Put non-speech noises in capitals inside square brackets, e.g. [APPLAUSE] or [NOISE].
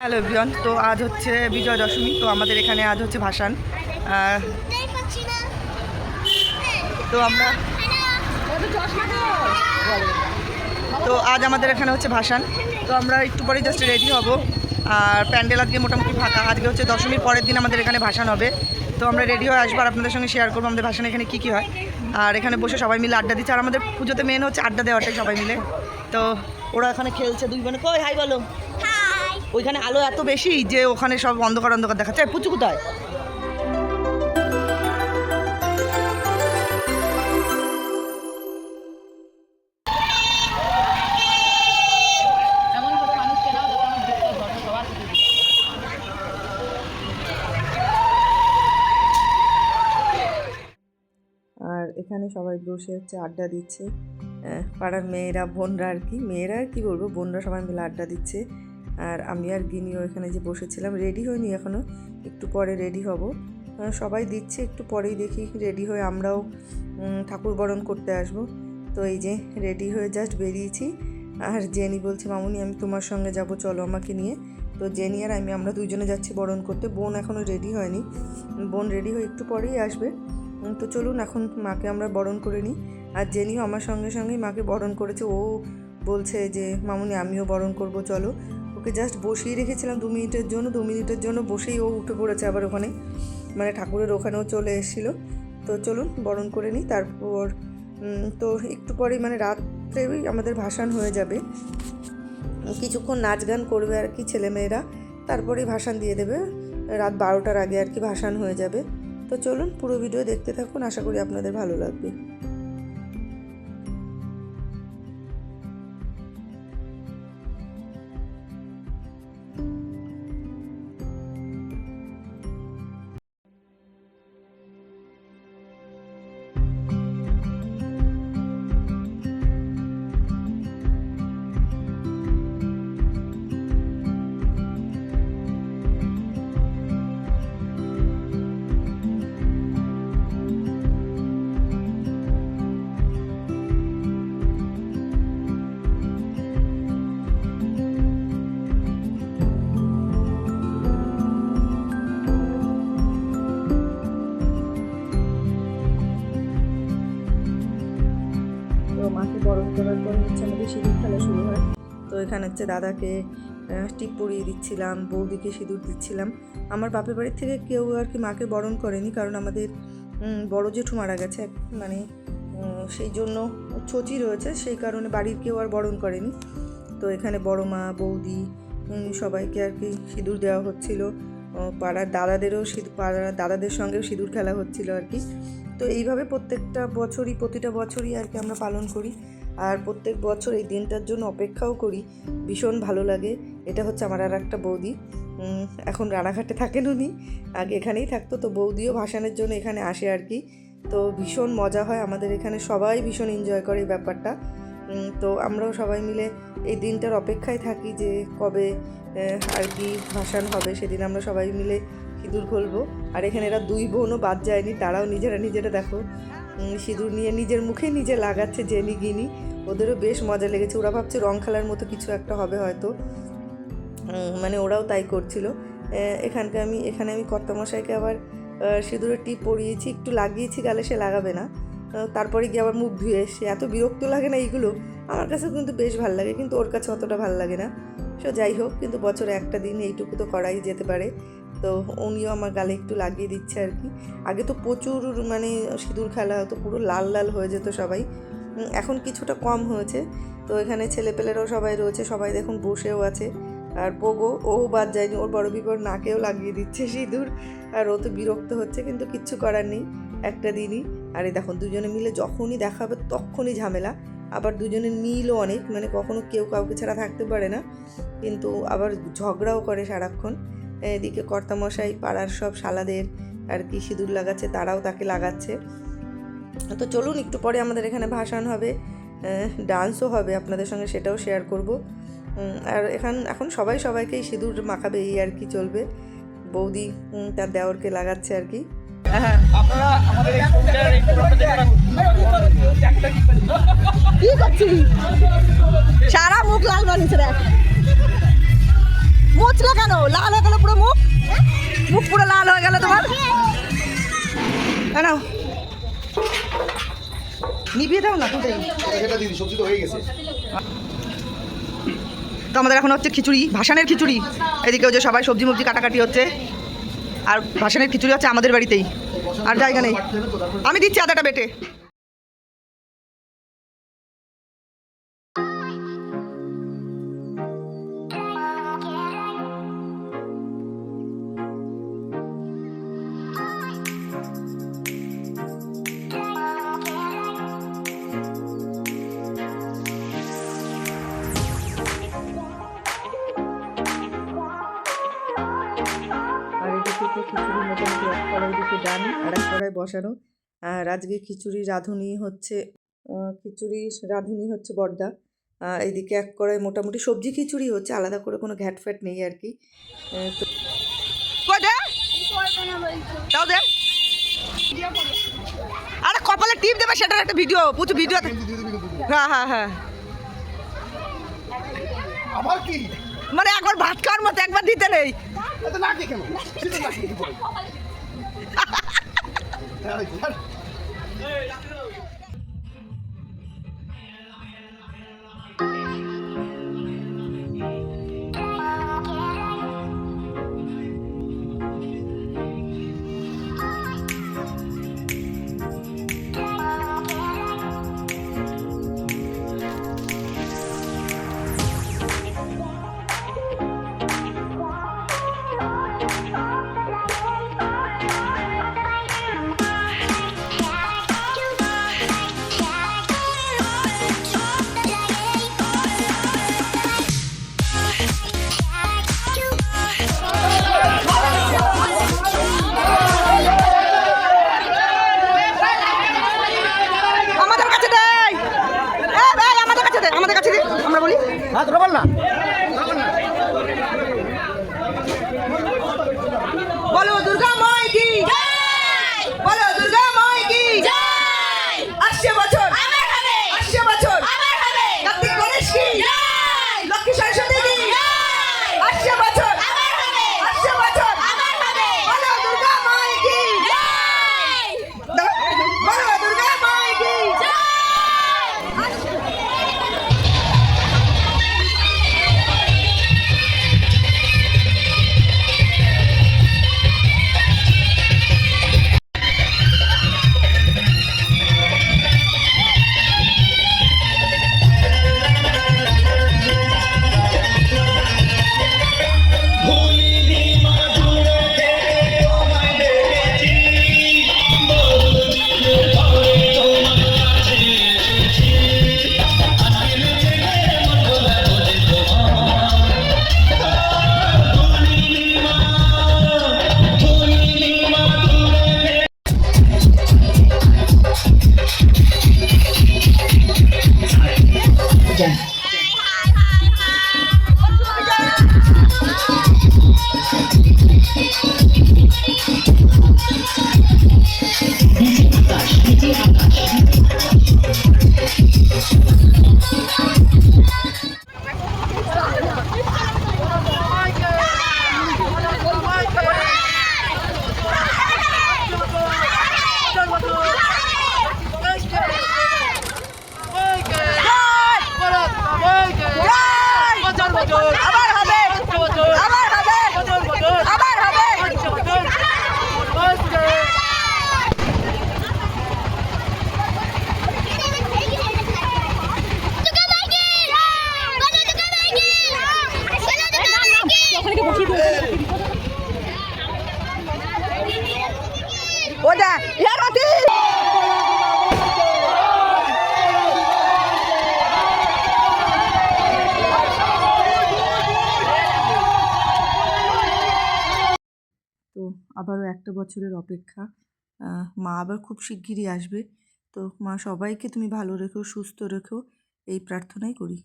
Hello everyone, তো আজ হচ্ছে বিজয় দশমী তো আমাদের এখানে আজ হচ্ছে ভাসান। তো আমরা তো আজ আমাদের এখানে হচ্ছে ভাসান। তো আমরা একটু পরে জাস্ট রেডি হব। আর প্যান্ডেল আজকে মোটামুটি ফাঁকা। আজকে হচ্ছে দশমীর পরের দিন আমাদের এখানে ভাসান হবে। তো আমরা রেডি হয়ে আসব আর আপনাদের সঙ্গে শেয়ার করব আমাদের ভাসান এখানে কী কী হয়। আর এখানে বসে সবাই মিলে আড্ডা দিচ্ছে। আর আমাদের পুজোতে মেন হচ্ছে আড্ডা দেওয়াটাই সবাই মিলে। তো ওরা এখানে খেলছে দুই বোনে। কই, হাই বলো। ওইখানে আলো এত বেশি যে ওখানে সব অন্ধকার অন্ধকার দেখাচ্ছে। এই, পুচু কোথায়? আর এখানে সবাই বসে হচ্ছে আড্ডা দিচ্ছে। পাড়ার মেয়েরা বোনরা আর কি। মেয়েরা আর কি বলব? বোনরা সবাই মিলে আড্ডা দিচ্ছে। আর আমি আর গিনিও এখানে যে বসেছিলাম রেডি হয়নি এখনও একটু পরে রেডি হব। সবাই দিচ্ছে, একটু পরেই দেখি রেডি হয়ে আমরাও ঠাকুর বরণ করতে আসব। তো এই যে রেডি হয়ে জাস্ট বেরিয়েছি। আর জেনি বলছে, মামুনি, আমি তোমার সঙ্গে যাব, চলো আমাকে নিয়ে। তো জেনি আর আমি, আমরা দুইজনে যাচ্ছি বরণ করতে। বোন এখনও রেডি হয়নি। বোন রেডি হয়ে একটু পরেই আসবে। তো চলুন, এখন মাকে আমরা বরণ করে নিই। আর জেনিও আমার সঙ্গে সঙ্গেই মাকে বরণ করেছে। ও বলছে যে, মামুনি, আমিও বরণ করব, চলো। ওকে জাস্ট বসিয়ে রেখেছিলাম দু মিনিটের জন্য, দু মিনিটের জন্য বসেই ও উঠে পড়েছে আবার ওখানে। মানে ঠাকুরের ওখানেও চলে এসেছিল। তো চলুন বরণ করে নিই, তারপর তো একটু পরেই মানে রাত্রেই আমাদের ভাসান হয়ে যাবে। কিছুক্ষণ নাচ গান করবে আর কি ছেলেমেয়েরা, তারপরেই ভাসান দিয়ে দেবে। রাত বারোটার আগে আর কি ভাসান হয়ে যাবে। তো চলুন পুরো ভিডিও দেখতে থাকুন, আশা করি আপনাদের ভালো লাগবে। এখানে হচ্ছে দাদাকে টিপ পরিয়ে দিচ্ছিলাম, বৌদিকে সিঁদুর দিচ্ছিলাম। আমার বাপের বাড়ির থেকে কেউ আর কি মাকে বরণ করেনি, কারণ আমাদের বড় জেঠু মারা গেছে। মানে সেই জন্য ছচি রয়েছে, সেই কারণে বাড়ির কেউ আর বরণ করেনি। তো এখানে বড় মা, বৌদি সবাইকে আর কি সিঁদুর দেওয়া হচ্ছিল। পাড়ার দাদাদেরও সিঁদুর পাড়ার দাদাদের সঙ্গেও সিঁদুর খেলা হচ্ছিল আর কি। তো এইভাবে প্রত্যেকটা বছরই, প্রতিটা বছরই আর কি আমরা পালন করি। আর প্রত্যেক বছর এই দিনটার জন্য অপেক্ষাও করি। ভীষণ ভালো লাগে। এটা হচ্ছে আমার আর একটা বৌদি। এখন রানাঘাটে থাকেন উনি। আগে এখানেই থাকতো। তো বৌদিও ভাসানের জন্য এখানে আসে আর কি। তো ভীষণ মজা হয় আমাদের এখানে। সবাই ভীষণ এনজয় করে এই ব্যাপারটা। তো আমরাও সবাই মিলে এই দিনটার অপেক্ষায় থাকি যে কবে আর কি ভাসান হবে। সেদিন আমরা সবাই মিলে সিঁদুর খুলবো আর এখানে এরা দুই বোনও বাদ যায়নি। তারাও নিজেরা নিজেরা দেখো। সিঁদুর নিয়ে নিজের মুখে নিজে লাগাচ্ছে জেনি গিনি। ওদেরও বেশ মজা লেগেছে। ওরা ভাবছে রং খেলার মতো কিছু একটা হবে হয়তো। মানে ওরাও তাই করছিল। এখানকে আমি, এখানে আমি কর্তামশাইকে আবার সিঁদুরের টিপ পরিয়েছি। একটু লাগিয়েছি, গালে সে লাগাবে না। তারপরে গিয়ে আবার মুখ ধুয়ে এসে এত বিরক্ত লাগে না এইগুলো। আমার কাছে কিন্তু বেশ ভালো লাগে, কিন্তু ওর কাছে অতটা ভালো লাগে না। সো যাই হোক, কিন্তু বছরে একটা দিন এইটুকু তো করাই যেতে পারে। তো উনিও আমার গালে একটু লাগিয়ে দিচ্ছে আর কি। আগে তো প্রচুর মানে সিঁদুর খেলা হতো, পুরো লাল লাল হয়ে যেত সবাই। এখন কিছুটা কম হয়েছে। তো এখানে ছেলেপেলেরাও সবাই রয়েছে, সবাই দেখুন বসেও আছে। আর পোগো, ও বাদ যায়নি, ওর বড় বিপর নাকেও লাগিয়ে দিচ্ছে সিঁদুর। আর ও তো বিরক্ত হচ্ছে, কিন্তু কিচ্ছু করার নেই, একটা দিনই। আর দেখুন, দুজনে মিলে যখনই দেখা হবে তখনই ঝামেলা। আবার দুজনের মিলও অনেক মানে কখনো কেউ কাউকে ছাড়া থাকতে পারে না। কিন্তু আবার ঝগড়াও করে সারাক্ষণ। এদিকে কর্তামশাই, পাড়ার সব শালাদের আর কি সিঁদুর লাগাচ্ছে, তারাও তাকে লাগাচ্ছে। তো চলুন, একটু পরে আমাদের এখানে ভাসান হবে ডান্সও হবে আপনাদের সঙ্গে, সেটাও শেয়ার করব। আর এখান, এখন সবাই সবাইকেই সিঁদুর মাখাবে, এই আর কি চলবে। বৌদি তার দেওরকে লাগাচ্ছে আর কি। আপনারা আমাদের না কোথায় দিদি সবজি তো হয়ে গেছে। তো আমাদের এখন হচ্ছে খিচুড়ি ভাসানের খিচুড়ি। এদিকে ওই যে সবাই সবজি মবজি কাটাকাটি হচ্ছে। আর ভাসানের খিচুড়ি হচ্ছে আমাদের বাড়িতেই। আর জায়গা নেই। আমি দিচ্ছি আদাটা বেটে। আর এদিকে তো খিচুড়ি মোটামুটি এক কড়াই দিকে ডান আর এক কড়াই বসানো। আর আজকে খিচুড়ি রাঁধুনি হচ্ছে খিচুড়ি রাঁধুনি হচ্ছে বর্দা। আহ, এইদিকে এক কড়াই মোটামুটি সবজি খিচুড়ি হচ্ছে আলাদা করে কোনো ঘ্যাট ফ্যাট নেই আর কি। তো দাও দে। আরে কপালে টিপ দেবে সেটার একটা ভিডিও প্রচুর ভিডিও হ্যাঁ হ্যাঁ হ্যাঁ। আবার কি মানে একবার ভাত খাওয়ার মতো একবার দিতে নেই। এত না কেন? সেটা না [LAUGHS] আমরা বলি? হ্যাঁ তোরা বল না। আবারও একটা বছরের অপেক্ষা। মা আবার খুব শিগগিরই আসবে। তো মা, সবাইকে তুমি ভালো রেখো, সুস্থ রেখো। এই প্রার্থনাই করি।